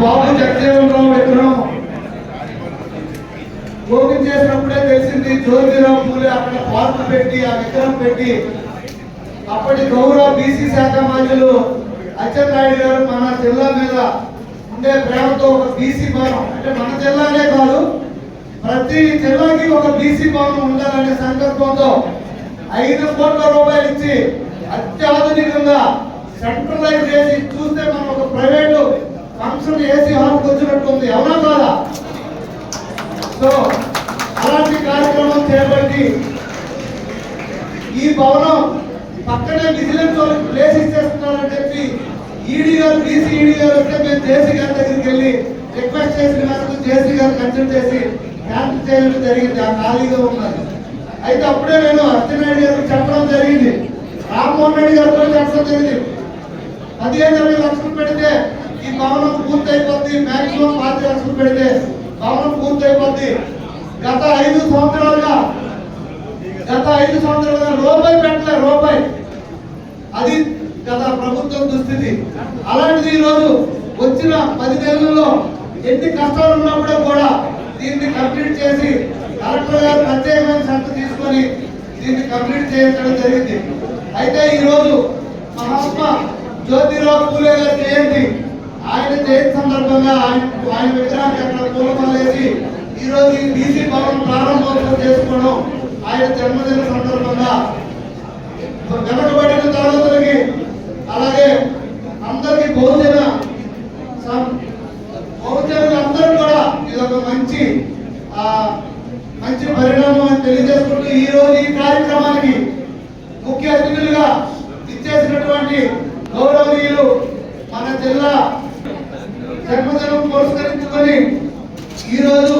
బాబు జగజీవనరావు విగ్రహం. ఓపెన్ చేసినప్పుడే తెలిసింది జ్యోతిరావు పూలే అక్కడ పార్కు పెట్టి ఆ విగ్రహం పెట్టి. అప్పటి గౌరవ బీసీ శాఖ మాజీలు అచ్చెన్నాయుడు గారు మన జిల్లా మీద ఉండే ప్రేమతో ఒక బీసీ భవనం అంటే మన జిల్లానే కాదు ప్రతి జిల్లాకి ఒక బీసీ భవనం ఉండాలనే సంకల్పంతో ఐదు కోట్ల రూపాయలు ఇచ్చి అత్యాధునికంగా సెంట్రలైజ్ చేసి చూస్తే ఫంక్షన్ ఏసీ హాల్కి వచ్చినట్టు ఉంది అవునా కాదా? సో అలాంటి కార్యక్రమం చేపట్టి ఈ భవనం పక్కనే విజిలెన్స్ వాళ్ళకి ప్లేస్ ఇచ్చేస్తున్నారని చెప్పి ఈడీ గారు బీసీ ఈడీ గారు వస్తే మేము జేసీ గారి దగ్గరికి వెళ్ళి రిక్వెస్ట్ చేసిన మేరకు జేసీ గారు కన్సల్ట్ చేసి క్యాన్సిల్ చేయడం జరిగింది. ఆ ఖాళీగా ఉన్నది. అయితే అప్పుడే నేను అచ్చెన్నాయుడు గారికి చెప్పడం జరిగింది. రామ్మోహన్ రెడ్డి గారు కూడా చెప్పడం జరిగింది. పదిహేను ఇరవై లక్షలు పెడితే ఈ భవనం పూర్తయిపోద్ది మాక్సిమం పాతి లక్షలు పెడితే భవనం పూర్తయిపోద్ది. గత ఐదు సంవత్సరాలుగా గత ఐదు సంవత్సరాలుగా రూపాయి పెట్టలే రూపాయి. అది గత ప్రభుత్వం దుస్థితి. అలాంటిది ఈ రోజు వచ్చిన పది నెలల్లో ఎన్ని కష్టాలు ఉన్నప్పుడు కూడా దీన్ని కంప్లీట్ చేసి కలెక్టర్ గారు ప్రత్యేకమైన శ్రద్ధ తీసుకొని దీన్ని కంప్లీట్ చేయించడం జరిగింది. అయితే ఈరోజు మహాత్మా జ్యోతిరావు పూలే గారి జయంతి. ఆయన జయంతి సందర్భంగా ఆయన ఆయన విగ్రహానికి అక్కడ పూలమాలేసి ఈ రోజు ఈ బీసీ భవన్ ప్రారంభోత్సవం చేసుకోవడం ఆయన జన్మదిన సందర్భంగా వెనకబడిన తరగతులకి అలాగే అందరికి బహుజన సం- బహుజనులందరూ కూడా ఇది ఒక మంచి మంచి పరిణామం అని తెలియజేసుకుంటూ ఈ రోజు జన్మదినం పురస్కరించుకొని ఈరోజు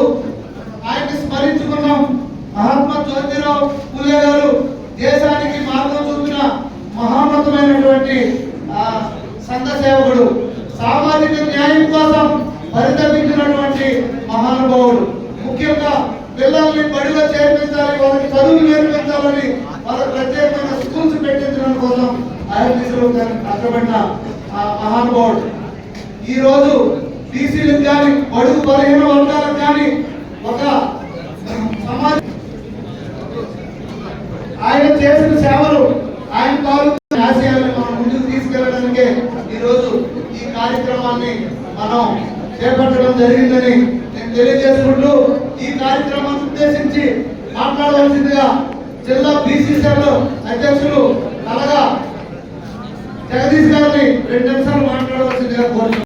ఆయన్ని స్మరించుకున్నాం. మహాత్మా జ్యోతిరావు పూలే గారు దేశానికి మార్గం చూపిన మహాన్నతమైనటువంటి ఆ, సంఘ సేవకుడు. సామాజిక న్యాయం కోసం పరితపించినటువంటి మహానుభావుడు. ముఖ్యంగా పిల్లల్ని బడిలో చేర్పించాలి వాళ్ళకి చదువులు నేర్పించాలని వాళ్ళ ప్రత్యేకమైన స్కూల్స్ పెట్టించడం కోసం ఆయన దిశలో కష్టపడిన ఆ మహానుభావుడు. ఈ రోజు బీసీలకు కానీ బడుగు బలహీన వర్గాలకు కానీ ఒక సమాజ ఆయన చేసిన సేవలు ఆయన తాలూకు ఆశయాలను మనం ముందుకు తీసుకెళ్ళడానికే ఈ రోజు ఈ కార్యక్రమాన్ని మనం చేపట్టడం జరిగిందని నేను తెలియజేసుకుంటూ ఈ కార్యక్రమాన్ని ఉద్దేశించి మాట్లాడవలసిందిగా జిల్లా బీసీ సెల్ అధ్యక్షులు కలగా జగదీష్ గారిని రెండు నిమిషాలు మాట్లాడవలసిందిగా కోరుతున్నాను.